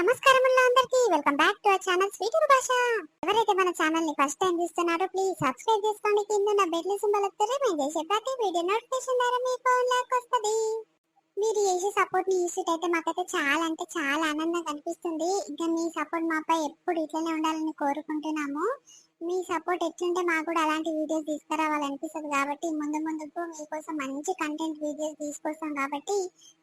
నమస్కారం అందరికి. Welcome back to our channel sweet Bhasha ఎవరైతే మన ఛానల్ని ఫస్ట్ టైం చూస్తున్నారో ప్లీజ్ సబ్స్క్రైబ్ చేసుకోండి. కింద నా బెల్ సింబల్ వస్తే మేము చేసే ప్రతి వీడియో నోటిఫికేషన్ ద్వారా మీ ఫోన్ లాక్ వస్తుంది. మీరు చేసే సపోర్ట్ని అయితే మాకైతే చాలా అంటే చాలా ఆనందంగా అనిపిస్తుంది. ఇంకా మీ సపోర్ట్ మాపై ఎప్పుడు ఇట్లనే ఉండాలని కోరుకుంటున్నాము. మీ సపోర్ట్ ఎట్లుంటే మాకు కూడా అలాంటి వీడియోస్ తీసుకురావాలనిపిస్తుంది కాబట్టి ముందు ముందుకు మీకోసం మంచి కంటెంట్ వీడియోస్ తీసుకొస్తాం కాబట్టి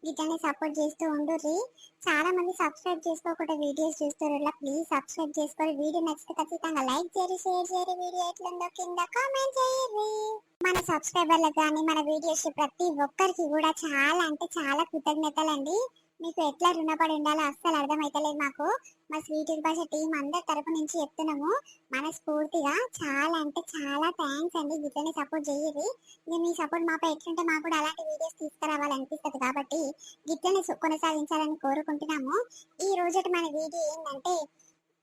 వీటిని సపోర్ట్ చేస్తూ ఉండుర్రి చాలా మంది సబ్స్క్రైబ్ చేసుకోకుండా వీడియోస్ చూస్తారు ఇలా ప్లీజ్ సబ్స్క్రైబ్ చేసుకోరు. వీడియో నచ్చితే ఖచ్చితంగా లైక్ చేయరు షేర్ చేయరు వీడియో ఎట్లుందో కింద కామెంట్ చేయరు మన సబ్స్క్రైబర్లకు కానీ మన వీడియోస్ ప్రతి ఒక్కరికి కూడా చాలా అంటే చాలా కృతజ్ఞతలండి. మీకు ఎట్లా రుణపడి ఉండాలో అస్సలు అర్థమైతలేదు మాకు. మా స్వీట్ భాష టీం అందరి తరపు నుంచి చెప్తున్నాము. మనస్ఫూర్తిగా చాలా అంటే చాలా థ్యాంక్స్ అండి. గిట్లనే సపోర్ట్ చేయరు ఇక మీ సపోర్ట్ మాపై ఎట్లుంటే మాకు కూడా అలాంటి వీడియోస్ తీసుకురావాలనిపిస్తుంది కాబట్టి గిట్లనే సు- కొనసాగించాలని కోరుకుంటున్నాము. ఈ రోజు మన వీడియో ఏంటంటే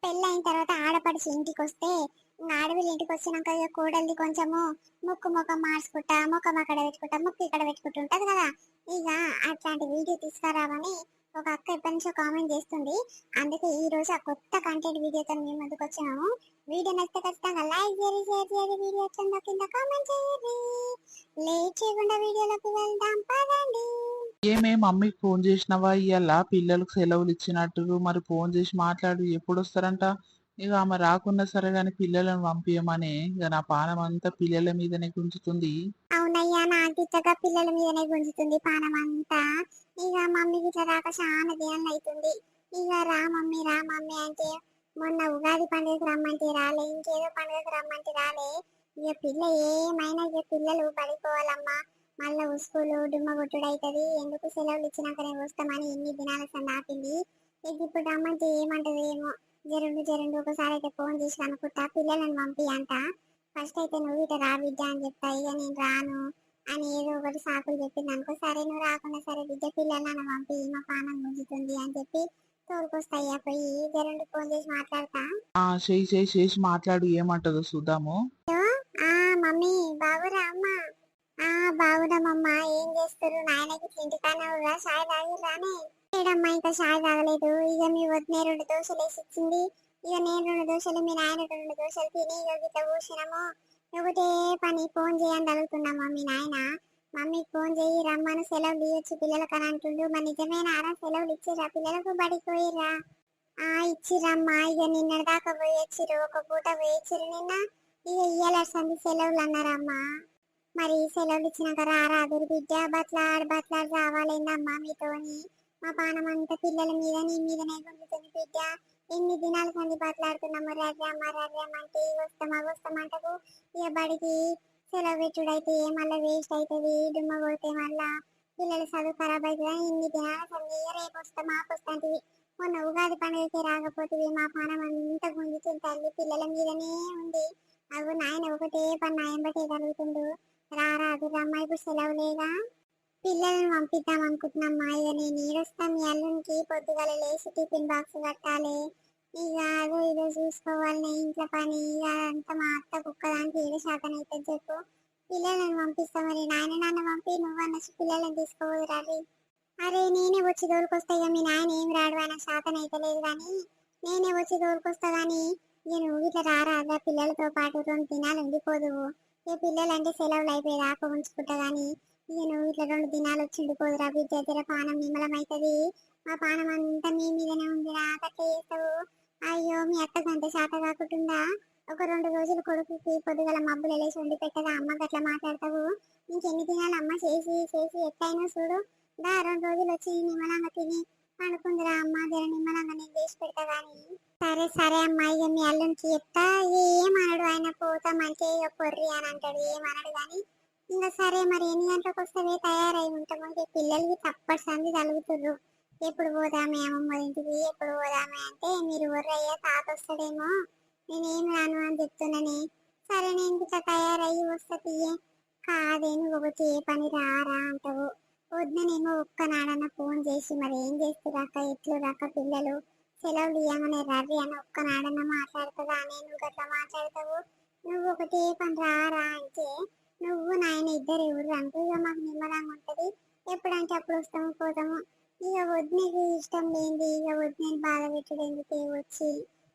పెళ్ళైన తర్వాత ఆడపడిచి ఇంటికి వస్తే ఇంకా ఇంటికి వచ్చినాక ఇక కోడలిది కొంచెము ముక్కు ముఖం మార్చుకుంటా ముఖం అక్కడ పెట్టుకుంటా ముక్కు ఇక్కడ పెట్టుకుంటుంటది కదా. ఇక అట్లాంటి వీడియో తీసుకురావని ఒక అక్క ఎప్పటి నుంచో కామెంట్ చేస్తుంది. అందుకే ఈ రోజు ఆ కొత్త కంటెంట్ వీడియోతో మేము ముందుకు వచ్చినాము. వీడియో నచ్చితే ఖచ్చితంగా లైక్ చేయండి షేర్ చేయండి వీడియో వచ్చిందో కింద కామెంట్ చేయండి. లేట్ చేయకుండా వీడియోలోకి వెళ్దాం పదండి. ఏమే మమ్మీకి ఫోన్ చేసినవా? ఇవాళ పిల్లలకు సెలవులు ఇచ్చినట్టు మరి ఫోన్ చేసి మాట్లాడు ఎప్పుడు వస్తారంట? ఇక ఆమె రాకున్నా సరే గాని పిల్లలను పంపించమని ఇక నా పానం అంతా పిల్లల మీదనే గుంజుతుంది. అవునయ్యా నాకు ఇచ్చగా పిల్లల మీదనే గుంజుతుంది పానం అంతా. ఇక మమ్మీకి ఇట్లా రాక చాలా ధ్యానం అవుతుంది ఇక రా మమ్మీ రా మమ్మీ అంటే మొన్న ఉగాది పండుగకి రమ్మంటే రాలే ఇంకేదో పండుగకి రమ్మంటే రాలే. ఇక పిల్ల ఏమైనా ఇక పిల్లలు పడిపోవాలమ్మా. మళ్ళీ ఉసుకులు డుమ్మ కొట్టుడు అవుతుంది ఎందుకు సెలవులు ఇచ్చినాకనే వస్తామని ఎన్ని దినాల సంది ఇక ఇప్పుడు రమ్మంటే ఏమంటది ఏమో జరుండు జరుండు. ఒకసారి అయితే ఫోన్ చేసి అనుకుంటా పిల్లలను పంపి అంట ఫస్ట్ అయితే నువ్వు ఇట రా బిడ్డ అని చెప్తా. ఇక నేను రాను అని ఏదో ఒకటి సాకులు చెప్పింది అనుకో సరే నువ్వు రాకుండా సరే బిడ్డ పిల్లలను పంపి మా పానం గుంజుతుంది అని చెప్పి తోలుకొస్తాయ్యా పోయి. జరండు ఫోన్ చేసి మాట్లాడతా. ఆ చేయి చేయి చేసి మాట్లాడు. ఏమంటదో చూద్దాము. ఆ మమ్మీ బాగురా అమ్మ? ఆ బాగున్నామమ్మా ఏం చేస్తారు నాయనకి ఇంటికానే చాయ్ తాగిరానే ఏడమ్మా ఇంకా చాయ్ తాగలేదు. ఇక మీ వదినే రెండు దోశలు వేసి ఇచ్చింది. ఇక నేను రెండు దోశలు మీ నాయన రెండు దోశలు తిని ఇక గిట్ట కూర్చున్నాము. ఒకటే పని ఫోన్ చేయని అడుగుతున్నామా మీ నాయన. మమ్మీకి ఫోన్ చేయి రమ్మను సెలవులు ఇవ్వచ్చు పిల్లలకు అని అంటుండు. మరి ఆరా సెలవులు ఇచ్చిర్రా పిల్లలకు బడికి పోయిర్రా? ఆ ఇచ్చిరమ్మా ఇక నిన్న దాకా పోయొచ్చిరు ఒక పూట పోయొచ్చిరు నిన్న. ఇక ఇయ్యలసంది సెలవులు అన్నారమ్మా. మరి సెలవులు ఇచ్చినాక రారాదురు బిడ్డ? బట్లాడు బట్లాడు రావాలేందమ్మా మీతోని. మా పానం అంతా పిల్లల మీద నీ మీదనే గుంజుతుంది బిడ్డ. ఎన్ని దినాల సంది బట్లాడుతున్నాము రర్రమ్మ రర్రమ్మంటే వస్తామా వస్తామంటకు ఇక బడికి సెలవు పెట్టుడైతే మళ్ళీ వేస్ట్ అవుతుంది దుమ్మ పోతే మళ్ళా పిల్లల చదువు ఖరాబ్ అవుతుంది ఎన్ని దినాల సంది రేపు వస్తాం మాకు వస్తాంటివి మొన్న ఉగాది పండుగకి రాకపోతుంది మా పానం అంతా గుంజుతుంది తల్లి పిల్లల మీదనే ఉంది. అవు నాయన ఒకటే పని నాయం బట్టే కలుగుతుండు రారాదు రమ్మ ఇప్పుడు సెలవులేగా పిల్లలను పంపిద్దాం అనుకుంటున్నాం మా ఇక నేను ఈడొస్తాం మీ అల్లునికి పొద్దుగల లేచి టిఫిన్ బాక్స్ కట్టాలి. ఇక అదో ఇదో చూసుకోవాలి నేను ఇంట్లో పని. ఇక అంతా మా అత్త కుక్క దానికి ఏడు శాతం అయితే చెప్పు. పిల్లలను పంపిస్తా మరి. నాయన నాన్న పంపి నువ్వన్న పిల్లలను తీసుకోవద్దు రీ అరే నేనే వచ్చి దోలుకొస్తా ఇక మీ నాయన ఏం రాడు ఆయన శాతం అయితే లేదు కానీ నేనే వచ్చి దోలుకొస్తా కానీ ఇక నువ్వు ఇట్లా రారాదా పిల్లలతో పాటు రెండు దినాలు ఉండిపోదువు. ఇక పిల్లలంటే సెలవులు అయిపోయి దాకా ఉంచుకుంటా కానీ ఇక నువ్వు ఇట్లా రెండు దినాలు వచ్చిండు పోదురా బిడ్డ జర పానం నిమ్మలం అవుతుంది మా పానం అంతా మీ మీదనే ఉందిరా అట్లా చేస్తావు? అయ్యో మీ అత్తకు అంత శాత కాకుండా ఒక రెండు రోజులు కొడుకుకి పొద్దుగల మబ్బులు వేసి వండి పెట్టగా అమ్మ గట్లా మాట్లాడతావు? ఇంకెన్ని దినాలు అమ్మ చేసి చేసి ఎట్లయినా చూడు. దా రెండు రోజులు వచ్చి నిమ్మలంగా తిని పండుకుందిరా అమ్మ జర నిమ్మలంగా నేను చేసి పెడతా కానీ సరే సరే అమ్మా ఇక మీ అల్లునికి చెప్తా ఏమనడు ఆయన? పోతా మంచిగా ఇక పొర్రి అని అంటాడు. ఏమనడు కానీ ఇంకా సరే మరి ఎన్ని గంటలకు వస్తావే తయారై ఉంటాము ఇక పిల్లలకి తప్పటి సంది తలుగుతుర్రు. ఎప్పుడు పోదామే అమ్మమ్మ ఇంటికి? ఎప్పుడు పోదామే అంటే మీరు ఒర్రయ్య తాత వస్తాడేమో. నేనేం రాను అని చెప్తున్నానే. సరే నేను ఇట్లా తయారయ్యి వస్తా తీయే. కాదే నువ్వు ఒకటి ఏ పని రారా అంటావు. వద్దనేమో ఒక్కనాడన్న ఫోన్ చేసి మరి ఏం చేస్తురాక ఎట్లు రాక పిల్లలు? సెలవులు ఇవ్వమని రవి అని ఒక్కనాడన్న మాట్లాడుతుందా? నేను గట్లా మాట్లాడతావు? నువ్వు ఒకటి ఏ పని రారా అంటే నువ్వు నాయన ఇద్దరు ఎవరు అంటూ ఇక మాకు నిమ్మలంగా ఉంటుంది. ఎప్పుడంటే అప్పుడు వస్తాము పోతాము. ఇక వదినకి ఇష్టం లేనిది ఇక వదినని బాధ పెట్టడం ఎందుకే వచ్చి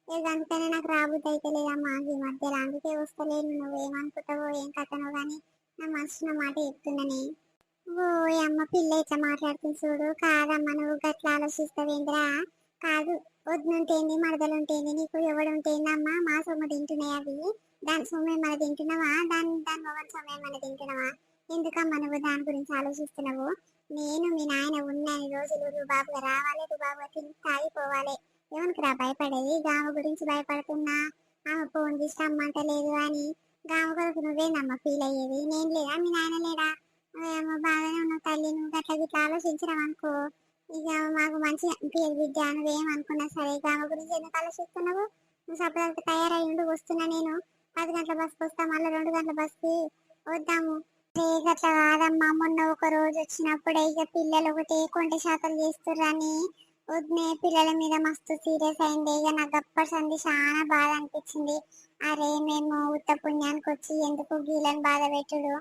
ఇక నాకు రాబుద్ది అయితే లేదమ్మా ఈ మధ్యలో? అందుకే వస్తలేను. నువ్వేమనుకుంటావో ఏం కథనో కానీ నా మనసున్న మాట చెప్తున్నానే ఓ అమ్మ పిల్ల ఇట్లా మాట్లాడుతుంది చూడు. కాదమ్మా నువ్వు గట్లా ఆలోచిస్తావేంద్రా కాదు వద్దుంటేంది మరదలుంటేంది నీకు ఎవడుంటేందమ్మా మా సొమ్ము తింటున్నాయి అవి. దాని సొమ్ము ఏమైనా తింటున్నావా దాని దాని మొగన్ సొమ్ము ఏమైనా తింటున్నావా ఎందుకమ్మా నువ్వు దాని గురించి ఆలోచిస్తున్నావు? నేను మీ నాయన ఉన్నన్ని రోజులు రుబాబుగా రావాలి రుబాబుగా తిని తాగిపోవాలి. ఎవరికి రా భయపడేది? గామ గురించి భయపడుతున్నా? ఆమె ఫోన్ చేసి రమ్మంటలేదు అని. గామ కొరకు నువ్వేనమ్మ ఫీల్ అయ్యేది? నేను లేదా మీ నాయన లేడా? ఏమో బాగానే ఉన్నావు తల్లి నువ్వు గట్ల గిట్లా ఆలోచించడం అనుకో. ఇక మాకు మంచి పేరు బిడ్డ నువ్వేం అనుకున్నా సరే గామ గురించి ఎందుకు ఆలోచిస్తున్నావు? నువ్వు సపరేట్ తయారై ఉండి వస్తున్నా నేను. పది గంటల బస్కి వస్తాం మళ్ళీ రెండు గంటల బస్కి వద్దాము. ఏ గట్ల కాదమ్మా మొన్న ఒక రోజు వచ్చినప్పుడే ఇక పిల్లలు ఒకటి కొంట శాతం చేస్తుర్రని వద్దునే పిల్లల మీద మస్తు సీరియస్ అయింది. ఇక నాకు అప్పటి సంది చాలా బాధ అనిపించింది. అరే మేము ఉత్త పుణ్యానికి వచ్చి ఎందుకు గీలను బాధ పెట్టుడు?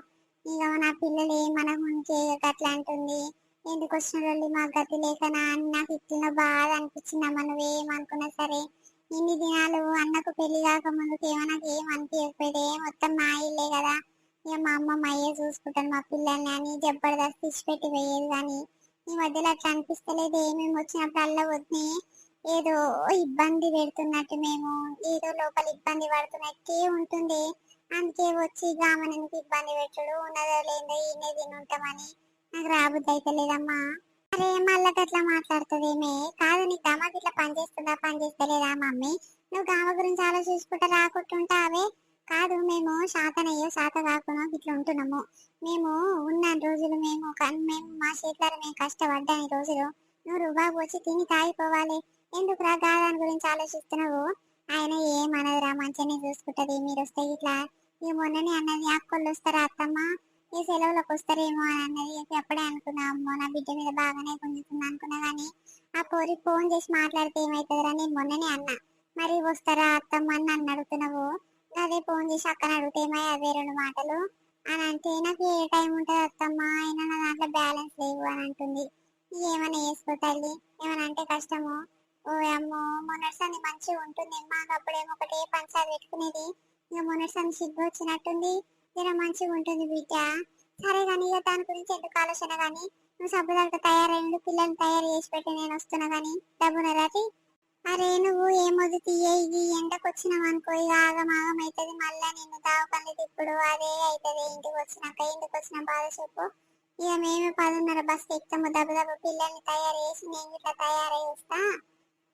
ఇక నా పిల్లలు ఏమనకుంటే ఉంటే అట్లా అంటుంది. ఎందుకు వచ్చిన వాళ్ళు మా గతి లేకనా అని నాకు ఇట్లనో బాధ అనిపించిందమ్మా నువ్వేమనుకున్నా సరే ఇన్ని దినాలు అన్నకు పెళ్ళి కాకముందుకు ఏమో నాకు ఏం మొత్తం మా ఇల్లే కదా. ఇక మా అమ్మ మా అయ్యే చూసుకుంటాను మా పిల్లల్ని అని జబర్దస్త్ ఇచ్చి పెట్టి పోయేది కానీ ఈ మధ్యలో అట్లా అనిపిస్తలేదు. ఏమేమి వచ్చినప్పుడు అల్ల వద్దని ఏదో ఇబ్బంది పెడుతున్నట్టు మేము ఏదో లోపల ఇబ్బంది పడుతున్నట్టే ఉంటుంది. అందుకే వచ్చి గామనకి ఇబ్బంది పెట్టడు ఉన్నదో లేదో ఈయనే తిని ఉంటామని. నాకు రాబుద్ది అయితే లేదమ్మా అరే మళ్ళీ అట్లా మాట్లాడుతుందేమే కాదు నీ గమకి ఇట్లా పని పనిచేస్తలేదా మమ్మీ? నువ్వు గామ గురించి ఆలోచించుకుంటా రాకుంటుంటావే. కాదు మేము శాతనయ్యో శాత కాకుండా ఇట్లా ఉంటున్నాము. మేము ఉన్న రోజులు మేము మేము మా చేతుల మేము కష్టపడ్డాని రోజులు. నువ్వు రుబాబు వచ్చి తిని తాగిపోవాలి. ఎందుకు రా గాదాని గురించి ఆలోచిస్తున్నావు? ఆయన ఏమనదురా మంచిగానే చూసుకుంటది మీరు వస్తే ఇట్లా. ఈ మొన్ననే అన్నది అక్కోళ్ళు వస్తారా అత్తమ్మ? ఈ సెలవులకు వస్తారేమో అని అన్నది చెప్పి అప్పుడే అనుకున్నా అమ్మో నా బిడ్డ మీద బాగానే గుంజుతుంది అనుకున్నా కానీ ఆ పోరి ఫోన్ చేసి మాట్లాడితే ఏమవుతుందిరా నేను మొన్ననే అన్నా. మరి వస్తారా అత్తమ్మ అని నన్ను అడుగుతున్నావు. అదే ఫోన్ చేసి అక్కని అడిగితే ఏమయ్య అదే రెండు మాటలు? అని అంటే నాకు ఏ టైం ఉంటుంది అత్తమ్మ? అయినా నా దాంట్లో బ్యాలెన్స్ లేవు అని అంటుంది. ఏమైనా వేసుకో తల్లి. ఏమైనా అంటే కష్టము. ఓ అమ్మో మొన్నటిసారి మంచిగా ఉంటుంది మాకు అప్పుడేమో ఒకటే పంచాలు పెట్టుకునేది. ఇక మొన్నటిసారి సిగ్గు వచ్చినట్టుంది. జర మంచిగా ఉంటుంది బిడ్డ. సరే కానీ ఇక దాని గురించి ఎందుకు ఆలోచన కానీ నువ్వు సబ్బుదాకా తయారైండు పిల్లల్ని తయారు చేసి పెట్టి నేను వస్తున్నా కానీ డబ్బున రాటి అరే నువ్వు ఏమొద్దు తీయే ఇది ఎండకు వచ్చినావు అనుకో ఇక ఆగం ఆగం అవుతుంది మళ్ళా నిన్ను దావకంది ఇప్పుడు అదే అవుతుంది ఇంటికి వచ్చినాక ఇంటికి వచ్చిన బాధ చెప్పు. ఇక మేము పదున్నర బస్సు ఎక్కుతాము దెబ్బ దెబ్బ పిల్లల్ని తయారు చేసి నేను ఇట్లా తయారై వస్తా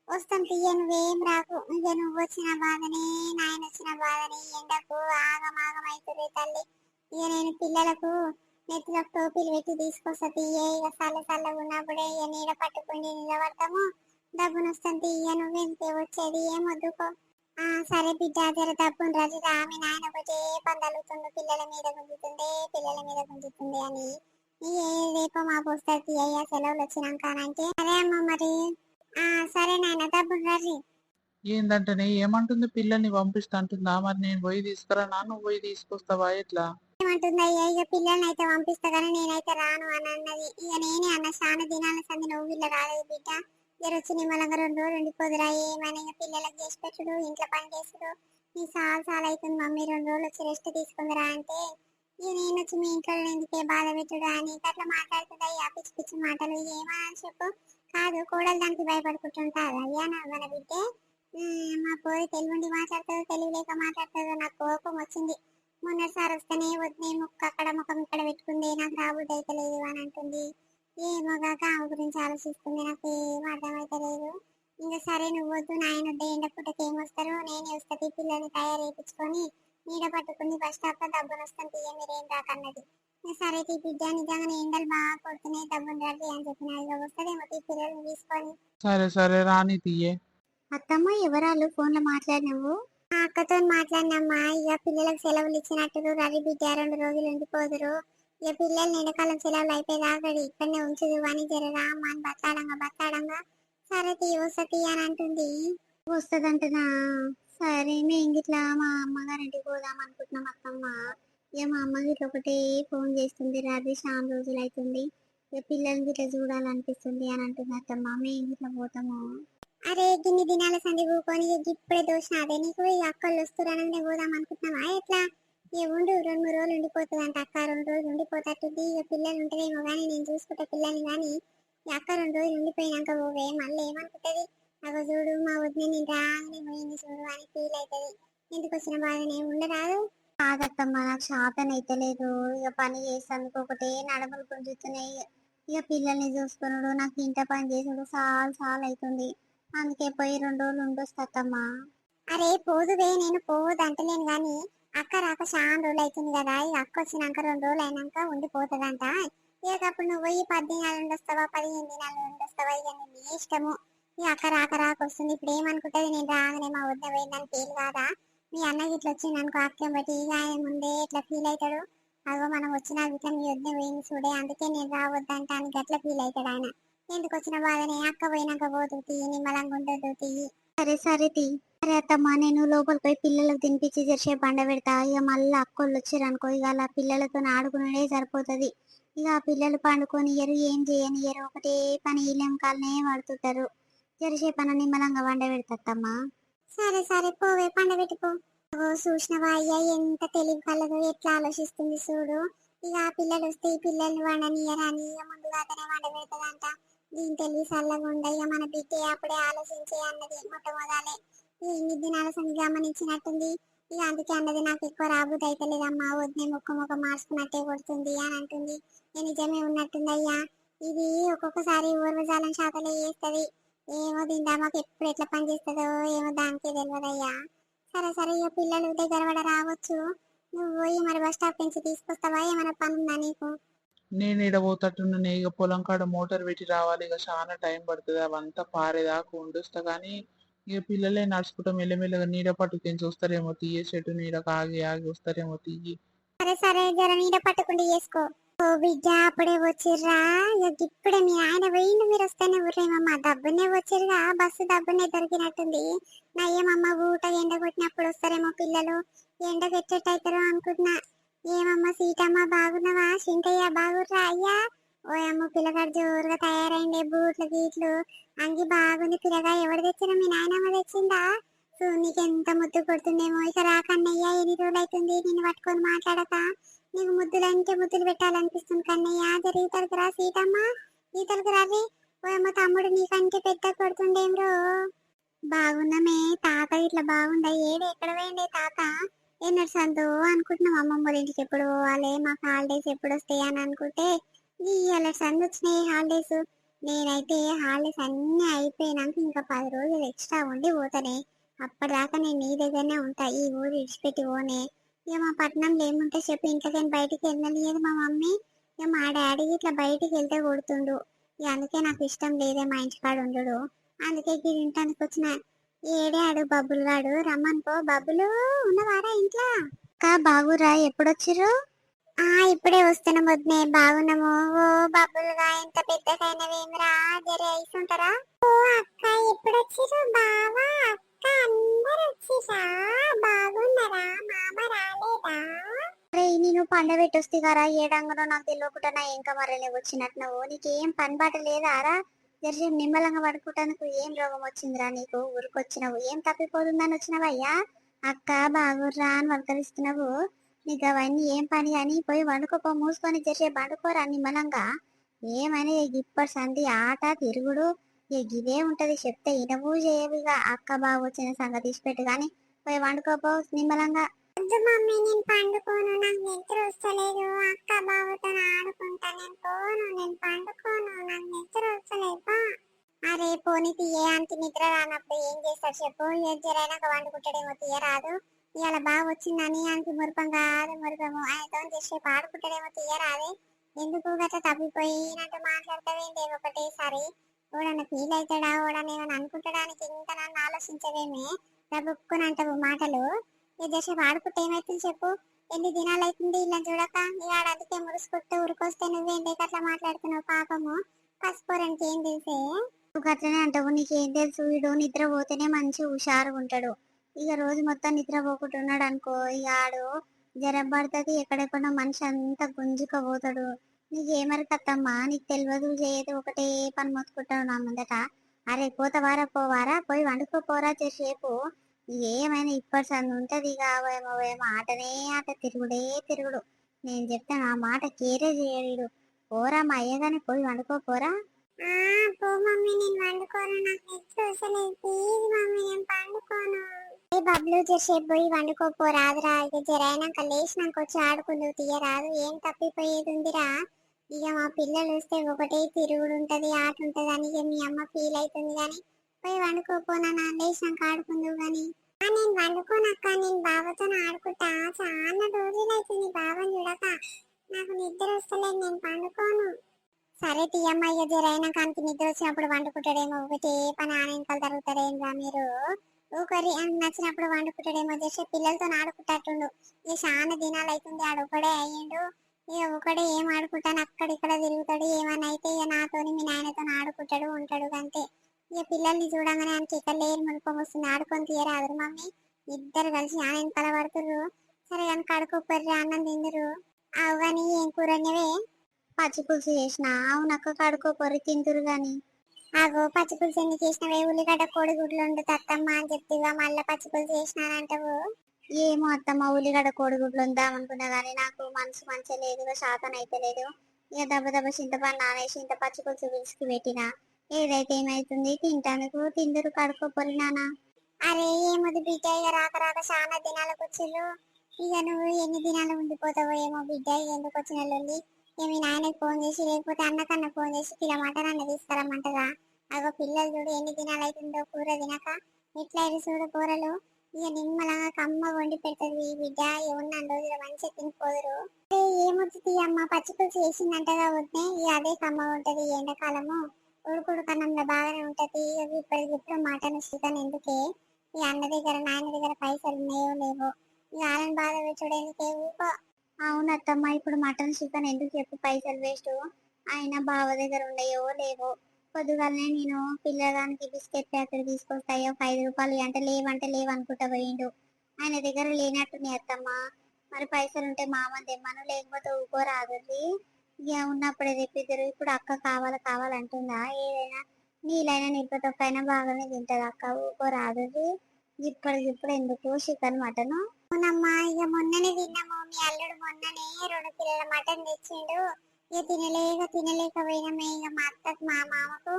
వస్తాం తీయ నువ్వేం రాకు. ఇక నువ్వు వచ్చిన బాధనే నాయన వచ్చిన బాధనే ఎండకు ఆగమాగం అవుతుంది తల్లి. ఇక నేను పిల్లలకు నెత్తిలో టోపీలు పెట్టి తీసుకొస్తా తీయ. ఇక చల్ల చల్లగా ఉన్నప్పుడే ఇక నీడ పట్టుకుని నిలబడతాము. డబ్బును వస్తాను తీయ నువ్వెంతే వచ్చేది ఏం వద్దుకో ఆ సరే బిడ్డ జర డబ్బును రాజు ఆమె నాయన ఒకటే పందలుతుంది పిల్లల మీద గుంజుతుంది పిల్లల మీద గుంజుతుంది అని. ఏ రేపు మా పోస్తారు తీయ్యా సెలవులు వచ్చినాక అంటే అదే అమ్మ మరి. సరే నాయన డబ్బును రాజు ఏందంటనే ఏమంటుంది పిల్లల్ని పంపిస్తా అంటుందా? మరి నేను పోయి తీసుకురా నువ్వు పోయి తీసుకొస్తావా? ఎట్లా? ఏమంటుంది అయ్యా ఇక పిల్లల్ని అయితే పంపిస్తా కానీ నేనైతే రాను అని అన్నది. ఇక నేనే అన్న చాలా దినాల సంది నువ్వు రాలేదు బిడ్డ. నిమ్మలంగా రెండు రోజులు ఉండిపోదురా ఏమని ఇక పిల్లలకు చేసి పెట్టుడు ఇంట్లో పని చేసుడు. ఈ చాలా చాలా అవుతుంది మమ్మీ రెండు రోజులు వచ్చి రెస్ట్ తీసుకుందిరా అంటే. ఇక నేను వచ్చి మీ ఇంట్లో ఎందుకే బాధ పెట్టుడు అని. అట్లా మాట్లాడుతుంది? అయ్యా పిచ్చి పిచ్చి మాటలు. ఏమని చెప్పు. కాదు కోడలు దానికి భయపడుకుంటుంటారు. అయ్యా నా మన బిడ్డే మా పోయి తెలుగుండి మాట్లాడుతుందో తెలివి లేక మాట్లాడుతుందో నాకు కోపం వచ్చింది. మొన్నటిసారి వస్తేనే వద్దే ముక్క అక్కడ ముఖం ఇక్కడ పెట్టుకుంది నాకు రాబుద్ది అయితే లేదు అని అంటుంది. ఏమోగాక ఆమె గురించి ఆలోచిస్తుంది నాకు ఏం అర్థమైతే లేదు ఇంకా సరే నువ్వు వద్దు నాయన వద్ద ఎండ పుట్టకి ఏం నేనే వస్తుంది పిల్లల్ని తయారు చేయించుకొని నీడ పట్టుకుని బస్ స్టాప్లో డబ్బులు వస్తాను తీయ మీరేం రాకన్నది. సరే తీ బిడ్డ నిజంగానే ఎండలు బాగా కొడుతున్నాయి డబ్బులు రాదు అని చెప్పిన ఇక వస్తుందేమో తీ పిల్లల్ని తీసుకొని. సరే సరే రాని తీయే అత్తమ్మ ఎవరాలు ఫోన్లో మాట్లాడినావు? ఆ అక్కతో మాట్లాడినమ్మా ఇక పిల్లలకు సెలవులు ఇచ్చినట్టు రవి బిడ్డ రెండు రోజులు ఉండిపోదురు. ఇక పిల్లల్ని ఎండాకాలం సెలవులు అయిపోయేదాకా ఇక్కడనే ఉంచుదు అని జర రామ్మా అని బతాడంగా బతాడంగా సరే తీ వసతి అని అంటుంది. వస్తుందంటనా? సరే మేము ఇట్లా మా అమ్మగారింటికి పోదాం అనుకుంటున్నాం అత్తమ్మ. ఇక మా అమ్మ ఇట్లా ఒకటే ఫోన్ చేస్తుంది రాత్రి చాలా రోజులు అవుతుంది. ఇక పిల్లల్ని ఇట్లా చూడాలనిపిస్తుంది అని అంటుంది అత్తమ్మ. మేము ఇట్లా పోతాము? అరే గిన్ని దినాల సంది కూకొని ఇప్పుడే దోషం అదే. నీకు ఈ అక్కలు వస్తురానని పోదాం అనుకుంటున్నావా? ఎట్లా? ఇక ఉండు రెండు మూడు రోజులు ఉండిపోతుంది అంట అక్క. రెండు రోజులు ఉండిపోతట్టుంది. ఇక పిల్లలు ఉంటదేమో కానీ నేను చూసుకుంటా పిల్లల్ని కానీ ఈ అక్క రెండు రోజులు ఉండిపోయినాక పోవే. మళ్ళీ ఏమనుకుంటది? అగో చూడు మా వదిన నేను రాగానే పోయింది చూడు అని ఫీల్ అవుతుంది. ఎందుకు వచ్చిన బాధనే ఉండరాదు. కాదత్తమ్మ నాకు శాతం అయితే లేదు. ఇక పని చేస్తానికి ఒకటే నడమలు గుంజుతున్నాయి ఇక పిల్లల్ని చూసుకున్నాడు నాకు ఇంట పని చేసుడు చాలా చాలా అవుతుంది. అందుకే పోయి రెండు రోజులు ఉండొస్తమ్మా అరే పోదువే నేను పోదు అంటలేను గాని అక్క రాక చాలా రోజులు అవుతుంది కదా. ఇక అక్క వచ్చినాక రెండు రోజులు అయినాక ఉండిపోతుందంట. ఇక అప్పుడు నువ్వు పోయి పద్దెనిమిది ఉండొస్తావా పదిహేను దినాలు ఉండొస్తావా ఇక నీ ఇష్టము. ఇక అక్క రాక రాక వస్తుంది. ఇప్పుడు ఏమనుకుంటుంది? నేను రాగానే మా వద్ద పోయిందని ఫీల్ కాదా? మీ అన్నకి ఇట్లా వచ్చింది అనుకో అక్కం బట్టి ఇక ఆయన ముందే ఇట్లా ఫీల్ అవుతాడు అగో మనం వచ్చిన ఇట్లా మీ వద్ద పోయింది చూడే అందుకే నేను రావద్దంట అని గట్ల ఫీల్ అవుతాడు ఆయన. ఎందుకు వచ్చిన బాధనే? అక్క పోయినాక పోతు తీయి నిమ్మలంగా ఉండదు తీయి సరే సరే తీ. సరే అత్తమ్మ నేను లోపలికి పోయి పిల్లలకు తినిపించి చేసే బండ పెడతా. ఇక మళ్ళీ అక్కోళ్ళు వచ్చారు అనుకో ఇక అలా పిల్లలతో ఆడుకునేదే సరిపోతుంది. ఇక ఆ పిల్లలు పండుకొని ఏం చేయనియరు ఒకటే పని ఇల్లం కాలనే పడుతుంటారు జరిసే పని నిమ్మలంగా వండ పెడతమ్మా సరే సరే పోవే పండ పెట్టుకో ఓ చూసినవా అయ్యా ఎంత తెలివి కలదు ఎట్లా ఆలోచిస్తుంది చూడు. ఇక ఆ పిల్లలు వస్తే ఈ పిల్లల్ని వండనియరని ఇక ముందుగానే వండ దీని తెలివి చల్లగా ఇక మన బిడ్డే అప్పుడే ఆలోచించే అన్నది మొట్టమొదలే. ఇక ఇన్ని దినాల సంది గమనించినట్టుంది. ఇక అందుకే అన్నది నాకు ఎక్కువ రాబుద్ది అయితే లేదమ్మా వద్దే ముక్క ముక్క మార్చుకున్నట్టే కొడుతుంది అని అంటుంది. నిజమే ఉన్నట్టుంది అయ్యా. ఇది ఒక్కొక్కసారి ఊర్వజాలం శాతలే చేస్తుంది. ఏమో దీని మాకు ఎప్పుడు ఎట్లా పని చేస్తుందో ఏమో దానికే తెలియదయ్యా సరే సరే ఇక పిల్లలు దగ్గర పడ రావచ్చు. నువ్వు పోయి మరి బస్ స్టాప్ నుంచి తీసుకొస్తావా? ఏమైనా పని ఉందా నీకు? నేను ఈడ పోతట్టున్నా ఇక పొలం కాడ మోటార్ పెట్టి రావాలి. ఇక చాలా టైం పడుతుంది. అవంతా పారేదాకా ఉండుస్తా. కానీ ఇక పిల్లలే నడుచుకుంటా మెల్లమెల్లగా. నీడ పట్టుకొని చూస్తారేమో తీయ చెట్టు నీడకు ఆగి ఆగి వస్తారేమో తీయి. సరే సరే జర నీడ పట్టకుండా చేసుకో. ఓ బిడ్డ అప్పుడే వచ్చిర్రా ఇప్పుడే మీ ఆయన పోయిండు మీరు వస్తేనే ఊరేమమ్మా దబ్బునే వచ్చిర్రా బస్సు దబ్బునే దొరికినట్టుంది. నయ్యమమ్మ ఊట ఎండ కొట్టినప్పుడు వస్తారేమో పిల్లలు. ఎండ ఎట్టెట్టయితారో అనుకుంటున్నా ఏమమ్మా సీతమ్మ బాగున్నావా? సింటయ్య బాగుర్రా అయ్యా? ఓ అమ్మ పిల్లగాడు జోరుగా తయారైండే బూట్లు గీట్లు. అంగి బాగుంది పిల్లగా. ఎవడు తెచ్చినా మీ నాయనమ్మ తెచ్చిందా? సో నీకెంత ముద్దు కొడుతుందేమో. ఇక రాకన్నయ్యా ఎన్ని రోజులు అవుతుంది నిన్ను పట్టుకొని మాట్లాడక నీకు ముద్దులంటే ముద్దులు పెట్టాలనిపిస్తుంది కన్నయ్య. జర ఈతలకు రా సీతమ్మ. ఈతలకు రావి. అమ్మ తమ్ముడు నీకంటే పెద్ద కొడుతుండేమ్రో. బాగున్నామే తాత ఇట్లా బాగుందా? ఏడు ఎక్కడ పోయిండే తాత? ఏ సంతో అనుకుంటున్నాం అమ్మమ్మ ఇంటికి ఎప్పుడు పోవాలి? మాకు హాలిడేస్ ఎప్పుడు వస్తాయి అని అనుకుంటే ఇవాళ సందు వచ్చినాయి హాలిడేస్ నేనైతే హాలిడేస్ అన్ని అయిపోయినాక ఇంకా పది రోజులు ఎక్స్ట్రా ఉండి పోతానే. అప్పటిదాకా నేను నీ దగ్గరనే ఉంటా. ఈ ఊరు విడిచిపెట్టి పోనే. ఇక మా పట్టణంలో ఏముంటే చెప్పి ఇంట్లోకి బయటికి వెళ్ళలేదు మా మమ్మీ. ఇక మా డాడీ ఇట్లా బయటికి వెళ్తే కొడుతుండు. ఇక అందుకే నాకు ఇష్టం లేదే మా ఇంటికాడ ఉండడు. అందుకే గిరింటానికి వచ్చిన. ఏడే ఆడు బబ్బులు గాడు రమ్మనుకో బబ్బులు ఉన్నవారా ఇంట్లో? అక్క బాగురా ఎప్పుడొచ్చిర్రు? ఆ ఇప్పుడే వస్తున్నాం వద్దే బాగున్నాము. ఓ బబ్బులుగా ఎంత పెద్దదైనవేమిరా జరే ఉంటారా ఓ అక్క ఎప్పుడు వచ్చిర్రు బావా అక్క బాగున్నారా? మామ రాలేదా? అరే నేను పండ పెట్టొస్తే కరా ఏడంగనో నాకు తెలియకుండా నా ఇంకా మరలే వచ్చినట్టు నువ్వు. నీకేం పని బాట లేదా జరి నిమ్మలంగా పడుకోవటానికి ఏం రోగం వచ్చిందిరా నీకు? ఊరికొచ్చినావు. ఏం తప్పిపోతుందని వచ్చినావయ్యా అక్క బాగుర్రా అని పలకరిస్తున్నావు నీకు అవన్నీ ఏం పని అని పోయి వండుకోపో మూసుకొని చేసే వండుకోరా నిమ్మలంగా. ఏమని ఇప్పటి సంధి ఆట తిరుగుడు? ఇక ఇదే ఉంటది చెప్తే ఇనవు చేయవిగా అక్క బావ వచ్చిన సంగతి తీసిపెట్టు గాని పోయి వండుకోపో నిమ్మలంగా. వద్దు మమ్మీ నేను పండుకోను. నాకు నిద్ర వస్తలేదు. అక్క బాబుతో ఆడుకుంటా. నేను పోను నేను పండుకోను. నాకు నిద్ర వస్తలేదు. అరే పోనీ తీయే. అంత నిద్ర రానప్పుడు ఏం చేస్తారు చెప్పు. ఏం జరైనాక వండుకుంటాడేమో తీయరాదు. ఇవాళ బాగా వచ్చిందని ఆయనకి మురుపం కాదు మురుపము ఆయనతో చేసే పాడుకుంటాడేమో తీయరాదే. ఎందుకు గట్లా తప్పిపోయినట్టు మాట్లాడతావేంటి? ఒకటేసారి ఓడన్న ఫీల్ అవుతాడా ఓడన్న ఏమైనా అనుకుంటాడానికి ఇంత నన్ను ఆలోచించవేమే. దబ్బుక్కుని అంటావు మాటలు. ఈ దశ వాడుకుంటే ఏమైతుంది చెప్పు. ఎన్ని దినాలు అవుతుంది ఇలా చూడక? ఇవాడు అందుకే మురుసుకుంటూ ఉరికొస్తే నువ్వేంటి అట్లా మాట్లాడుతున్నావు పాపము? పసిపోరానికి ఏం తెలిసే? నువ్వు అట్లనే అంటావు నీకేం తెలుసు? వీడు నిద్ర పోతేనే మంచి హుషారుగా ఉంటాడు. ఇక రోజు మొత్తం నిద్ర పోకుంటున్నాడు ఉన్నాడు అనుకో ఇక ఆడు జరబడుతుంది ఎక్కడెక్కడో మనిషి అంతా గుంజుకపోతాడు. నీకేమరకత్తమ్మా నీకు తెలియదు చేయదు ఒకటే పని మొత్తుకుంటావు నా ముందట. అరే పోతవారా పోవారా పోయి వండుకోపోరా చేసేపు. ఏమైనా ఇప్పటి సంది ఉంటుంది ఇక ఏమో ఏమో ఆటనే ఆట తిరుగుడే తిరుగుడు. నేను చెప్తాను ఆ మాట కేరే చేయడు. పోరా మా అయ్యగానే పోయి వండుకోపోరా పో మమ్మీ నేను వండుకోను నాకు ఎక్స్ప్రెషన్ ప్లీజ్ మమ్మీ నేను పండుకోను. అదే బబ్లు చేసేపు పోయి వండుకోపోరాదురా ఇక జరైనాక లేచినాక వచ్చి ఆడుకుందు తీయరాదు. ఏం తప్పిపోయేది ఉందిరా? ఇక మా పిల్లలు వస్తే ఒకటే తిరుగుడు ఉంటది ఆట ఉంటది అని ఇక మీ అమ్మ ఫీల్ అవుతుంది కానీ పోయి వండుకోపోనా నా లేచినాక ఆడుకుందు కానీ ఆ, నేను వండుకోనక్క నేను బావతో ఆడుకుంటా. చాలా రోజులు అవుతుంది బావని చూడక. నాకు నిద్ర వస్తలేదు నేను పండుకోను. సరే తీయమ్మ ఇక జరైనాక నిద్ర వచ్చినప్పుడు వండుకుంటాడేమో. ఒకటే పని ఆనెంకలు జరుగుతాడేమో మీరు? ఊకరి నచ్చినప్పుడు వండుకుంటాడేమో చేసి పిల్లలతో ఆడుకుంటట్టుండు ఇక చాలా దినాలు అవుతుంది ఆడు ఒకడే అయ్యిండు. ఇక ఒకడే ఏం ఆడుకుంటాను అక్కడ ఇక్కడ తిరుగుతాడు. ఏమైనా అయితే ఇక నాతోని మీ నాయనతో ఆడుకుంటాడు ఉంటాడు అంతే. ఇక పిల్లల్ని చూడంగానే ఆయనకి ఇక్కడ లేరు మునుకోం వస్తుంది. ఆడుకొని తీయరాదు మమ్మీ? ఇద్దరు కలిసి ఆయన పడుతుర్రు. సరే కనుక అడుకోపోయి అన్నం తిందురు. అవు కానీ ఏం కూరనేవే పచ్చిపులుసు చేసిన? అవునక్క కడుకోపోర్రి తిందురు గాని. ఆగో పచ్చిపులుసు ఎన్ని ఎందుకు చేసినవే? ఉల్లిగడ్డ కోడిగుడ్లు ఉండు తత్తమ్మ అని చెప్తివా మళ్ళీ పచ్చిపులుసు చేసినానంటావు ఏమో అత్తమ్మ ఉల్లిగడ్డ కోడిగుడ్లు ఉందామనుకున్నా కానీ నాకు మనసు మంచిగా లేదు శాతం అయితే లేదు ఇక దెబ్బ దెబ్బ చింతపండు నానేసి ఇంత పచ్చిపులుసు పిలుసుకు పిలిచికి పెట్టినా. ఏదైతే ఏమైతుంది? తింటానుకు తిందరు కడుక్కోపోరి నానా అరే ఏమది బిడ్డ ఇక రాక రాక చాలా దినాలకు వచ్చిర్రు. ఇక నువ్వు ఎన్ని దినాలు ఉండిపోతావో ఏమో బిడ్డ ఎందుకు వచ్చిన మీ నాయనకి ఫోన్ చేసి లేకపోతే అన్నకన్నా ఫోన్ చేసి కిలో మటన్ అన్న తీసుకురమ్మంటదా? అగో పిల్లలు చూడు ఎన్ని దినాలు కూర తినక. ఇట్లా ఇది చూడు కూరలు? ఇక నిమ్మలంగా కమ్మ వండి పెడుతుంది ఈ బిడ్డ. ఉన్న రోజులు మంచిగా తినిపోదురు. అరే అమ్మ. పచ్చిపులుసు వేసిందంటగా వద్దే. ఇక అదే కమ్మ ఉంటది ఎండాకాలము. ఉడుకుడు కన్నంలో బాగానే ఉంటది. ఇక ఇప్పటికి ఇప్పుడు మటన్ చికెన్ ఎందుకే? ఈ అన్న దగ్గర నాయన దగ్గర పైసలు ఉన్నాయో లేవో? ఇక వాళ్ళని బాధ పెట్టుడు ఎందుకే? ఊకో. అవునత్తమ్మ ఇప్పుడు మటన్ చికెన్ ఎందుకు చెప్పు? పైసలు వేస్ట్. ఆయన బావ దగ్గర ఉండయో లేవో? పొద్దుగాలనే నేను పిల్లగానికి బిస్కెట్ ప్యాకెట్ తీసుకొస్తాయో? ఒక ఐదు రూపాయలు అంటే లేవంటే లేవు అనుకుంటా పోయిండు. ఆయన దగ్గర లేనట్టుని అత్తమ్మ. మరి పైసలు ఉంటే మామ తెమ్మను లేకపోతే ఊకోరాదు ఇక ఉన్నప్పుడే తెప్పిద్దరు. ఇప్పుడు అక్క కావాలి కావాలంటుందా ఏదైనా నీళ్ళైనా నిప్పతొక్కైనా బాగానే తింటది అక్క. ఊకోరాదు ఇప్పటికి ఇప్పుడు ఎందుకు? Chicken mutton? అవునమ్మా ఇక మొన్ననే తిన్నాము. మీ అల్లుడు మొన్ననే రెండు కిలోల మటన్ తెచ్చిండు. ఇక తినలేక తినలేక పోయినామే ఇక మా అత్తకు మా మామకు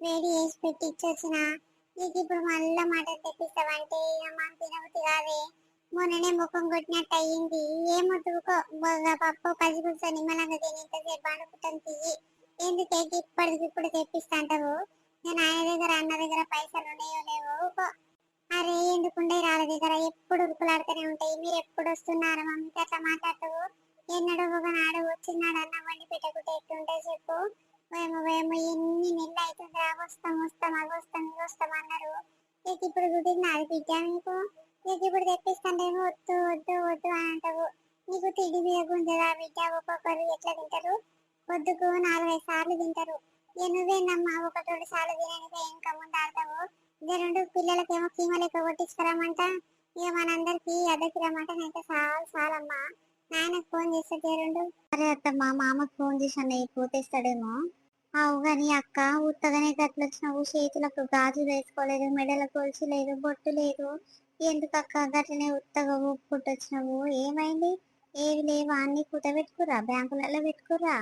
వేడి చేసి పెట్టించొచ్చిన నీకు ఇప్పుడు మళ్ళా మటన్ తెప్పిస్తావంటే ఇక మాకు తినబుద్ధి కాదే. మొన్ననే ముఖం కొట్టినట్టు అయ్యింది. ఏమొద్దుకో పప్పు పచ్చి నిమ్మలంగా తిని ఇంతసేపు అనుకుంటాను తియ్యి. ఎందుకే ఇప్పటికిప్పుడు ఇప్పుడు తెప్పిస్తాంటావు నేను ఆయన దగ్గర అన్న దగ్గర పైసలు ఉన్నాయో లేవో ఊకో. అరే ఎందుకుండే రాళ్ళ దగ్గర? ఎప్పుడు ఉరుకులాడుతూనే ఉంటాయి. మీరు ఎప్పుడు వస్తున్నారు మమ్మీకి అట్లా మాట్లాడుతూ ఎన్నడో ఒక నాడు వచ్చినాడు అన్న వండి పెట్టకుంటే ఎట్లుంటే చెప్పు. మేము మేము ఎన్ని నెలలు అవుతుంది వస్తాం వస్తాం అది వస్తాం ఇది వస్తాం అన్నారు. నీకు ఇప్పుడు గుడ్డి బిడ్డ నీకు? నీకు ఇప్పుడు తెప్పిస్తాంటేమో వద్దు వద్దు వద్దు అని అంటావు. నీకు తిడి మీద ఆ బిడ్డ? ఒక్కొక్కరు ఎట్లా తింటారు? వద్దుకు నాలుగైదు సార్లు తింటారు. ఎనువేనమ్మా నువ్వేనమ్మా? ఒకటి రెండు సార్లు తినడానికి ఇంకా ముందు ఆడతావు ఇక రెండు పిల్లలకేమో కీమ లెక్క కొట్టించుకురామంట. ఇక మనందరికి కిలో మటన్ అయితే చాలు చాలమ్మా నాయనకు ఫోన్ చేస్తే రెండు. అరే అత్త మా మామకు ఫోన్ చేసి అన్నయ్య పోతేస్తాడేమో అవు గాని అక్క ఉత్తగానే గట్ల వచ్చినావు. చేతులకు గాజులు వేసుకోలేదు మెడలకు కొలిచి లేదు బొట్టు లేదు. ఎందుకు అక్క గట్లనే ఉత్తగా ఒప్పుకుంటొచ్చినావు ఏమైంది? ఏవి లేవా? అన్ని కూత పెట్టుకురా? బ్యాంకులలో పెట్టుకురా?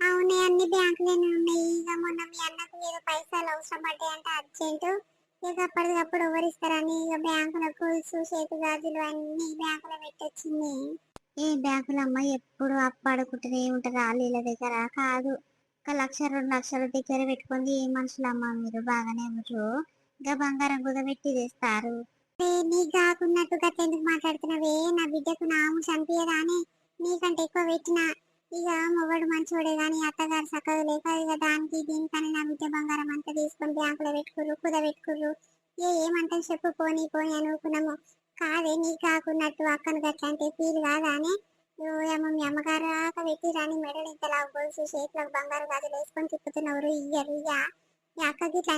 అవునే అన్ని బ్యాంకులోనే ఉన్నాయి. ఇక మొన్న మీ అన్నకు ఏదో పైసలు అవసరం పడ్డాయంటే అర్జెంటు. ఇక అప్పటికప్పుడు ఎవరిస్తారని ఇక బ్యాంకులో గొలుసు చేతి గాజులు అన్ని బ్యాంకులో పెట్టొచ్చింది. ఏ బ్యాంకులో అమ్మ ఎప్పుడు అప్పు అడుగుతూనే ఉంటారు వాళ్ళ దగ్గర కాదు. ఒక లక్ష రెండు లక్షల దగ్గర పెట్టుకుంది ఏ మనుషులు అమ్మ మీరు? బాగానే ఎవరు ఇంకా బంగారం కుదబెట్టి తెస్తారు. నీ కాకున్నట్టు గట్ల ఎందుకు మాట్లాడుతున్నావే? నా బిడ్డకు నాము చనిపోయేదానే నీకంటే ఎక్కువ పెట్టిన. ఇక మొగడు మంచోడే గాని అత్తగారు చక్కగా లేక ఇక దానికి దీనికని నా బిడ్డ బంగారం అంతా తీసుకొని బ్యాంకులో పెట్టుకుర్రు కుద పెట్టుకుర్రు. ఏ ఏమంటాం చెప్పు పోనీ పోనీ అనుకున్నాము. కాదే నీ కాకున్నట్టు అక్కను గట్లంటే ఫీల్ కాదా అని. ఏమో మీ అమ్మగారు రాక పెట్టి రాని మెడలు ఇంతలా గొలుసు చేతులకు బంగారు గాజులు వేసుకొని తిప్పుతున్నవారు ఇయ్యరు ఇయ్య ఈ అక్కకి ఇట్లా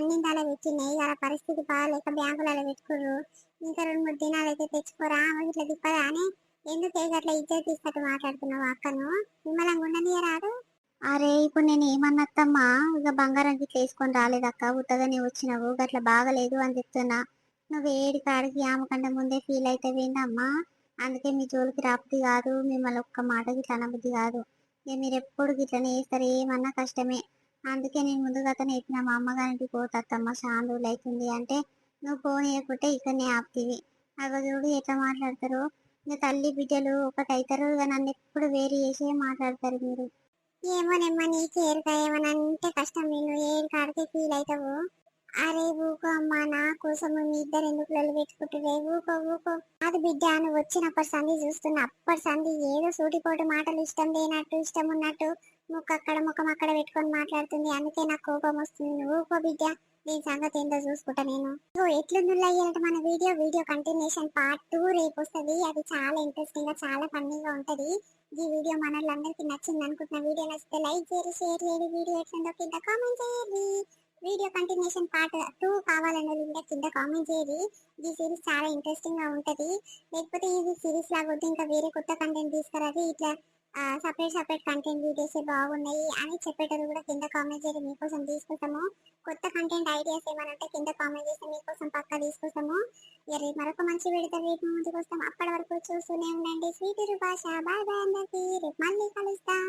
పెట్టినాయి అలా పరిస్థితి బాగాలేక బ్యాంకులలో పెట్టుకుర్రు. ఇంకా రెండు మూడు దినాలు అయితే తెచ్చుకోరా ఇట్లా తిప్పదా అని. ఎందుకు గట్లా ఇజ్జత్ తీసుకుంటూ మాట్లాడుతున్నావు అక్కను? నిమ్మలంగా ఉండనియరాదు అరే ఇప్పుడు నేను ఏమన్నత్తమ్మా? ఇక బంగారం గిట్ల వేసుకొని రాలేదక్క. ఉత్తగానే వచ్చినావు. గట్ల బాగలేదు అని చెప్తున్నా. నువ్వు ఏడి కాడికి ఆమెకంటే ముందే ఫీల్ అవుతావేందమ్మా అందుకే మీ జోలికి రాబుద్ది కాదు. మిమ్మల్ని ఒక్క మాట గిట్ల అనబుద్ది కాదు. ఇక మీరు ఎప్పుడు గిట్లనే వేస్తారు ఏమన్నా కష్టమే. అందుకే నేను ముందుగా అతను చెప్పిన. మా అమ్మగారికి పోతత్తమ్మ చాలా రోజులు అవుతుంది అంటే నువ్వు పోనీయకుంటే ఇక్కడనే ఆపుతీవి. అగో చూడు ఎట్లా మాట్లాడతారు. ఇక తల్లి బిడ్డలు ఒకటైతారు ఇక నన్ను ఎప్పుడు వేరు చేసే మాట్లాడతారు మీరు. ఏమోనమ్మా నీకు ఏరుక ఏమన్నా అంటే కష్టం నేను ఏరు కాడితే ఫీల్ అవుతావు అరే ఊకో అమ్మా నా కోసం మీ ఇద్దరు ఎందుకు లొల్లు పెట్టుకుంటురే ఊకో ఊకో. అది బిడ్డ నువ్వు వచ్చినప్పటి సంధి చూస్తున్న. అప్పటి సంధి ఏదో సూటిపోటు మాటలు ఇష్టం లేనట్టు ఇష్టం ఉన్నట్టు ముక్క అక్కడ ముఖం అక్కడ పెట్టుకొని మాట్లాడుతుంది. అందుకే నాకు కోపం వస్తుంది. ఊకో బిడ్డ. దీని సంగతి ఏందో చూసుకుంటా నేను. ఇగో ఎట్లుంది మన video video continuation part two రేపు వస్తుంది. అది చాలా ఇంట్రెస్టింగ్గా చాలా ఫన్నీగా ఉంటది. ఈ వీడియో మనోళ్ళందరికీ నచ్చింది అనుకుంటున్న వీడియో నచ్చితే లైక్ చేయండి షేర్ చేయండి. వీడియో ఎట్లుందో కింద కామెంట్ చేయండి. వీడియో కంటిన్యూషన్ పార్ట్ టూ కావాలన్న లింక్ కింద కామెంట్ చేయండి. ఈ సిరీస్ చాలా ఇంట్రెస్టింగ్గా ఉంటది. లేకపోతే ఇది సిరీస్ లాగా వద్దు ఇంకా వేరే కొత్త కంటెంట్ తీసుకురాది ఇట్లా సపరేట్ సపరేట్ కంటెంట్ వీడియోస్ బాగున్నాయి అని చెప్పేటప్పుడు కూడా కింద కామెంట్ చేసి మీకోసం తీసుకొస్తాము. కొత్త కంటెంట్ ఐడియాస్ ఏమనంటే కింద కామెంట్ చేసి మీకోసం పక్కా తీసుకొస్తాము. ఇక రేపు మరొక మంచి వీడితో రేపు ముందుకు వస్తాం. అప్పటి వరకు చూస్తూనే ఉండండి. స్వీట్ భాష బాయ్ బాయ్ అందరికీ. రేపు మళ్ళీ కలుస్తాం.